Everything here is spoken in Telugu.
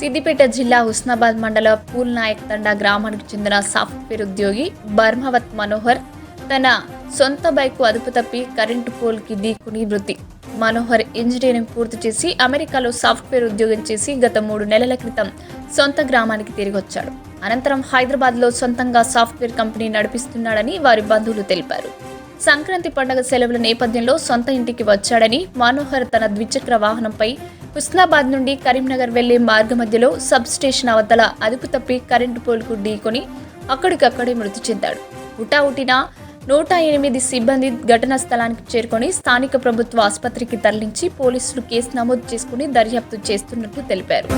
సిద్దిపేట జిల్లా హుస్నాబాద్ మండల పూల్ నాయక్ తండా గ్రామానికి చెందిన సాఫ్ట్వేర్ ఉద్యోగి బర్మవత్ మనోహర్ తన సొంత బైకు అదుపు తప్పి కరెంటు పోల్కి ఢీకుని మృతి. మనోహర్ ఇంజనీరింగ్ పూర్తి చేసి అమెరికాలో సాఫ్ట్వేర్ ఉద్యోగం చేసి గత మూడు నెలల క్రితం సొంత గ్రామానికి తిరిగి వచ్చాడు అనంతరం హైదరాబాద్లో సొంతంగా సాఫ్ట్వేర్ కంపెనీ నడిపిస్తున్నాడని వారి బంధువులు తెలిపారు. సంక్రాంతి పండుగ సెలవుల నేపథ్యంలో సొంత ఇంటికి వచ్చాడని మనోహర్ తన ద్విచక్ర వాహనంపై హుస్నాబాద్ నుండి కరీంనగర్ వెళ్ళే మార్గ మధ్యలో సబ్ స్టేషన్ అవతల అదుపు తప్పి కరెంటు పోల్కు ఢీకొని అక్కడికక్కడే మృతి చెందాడు. హుటాహుటిన నూట ఎనిమిది సిబ్బంది ఘటనా స్థలానికి చేరుకొని స్థానిక ప్రభుత్వ ఆసుపత్రికి తరలించి పోలీసులు కేసు నమోదు చేసుకుని దర్యాప్తు చేస్తున్నట్లు తెలిపారు.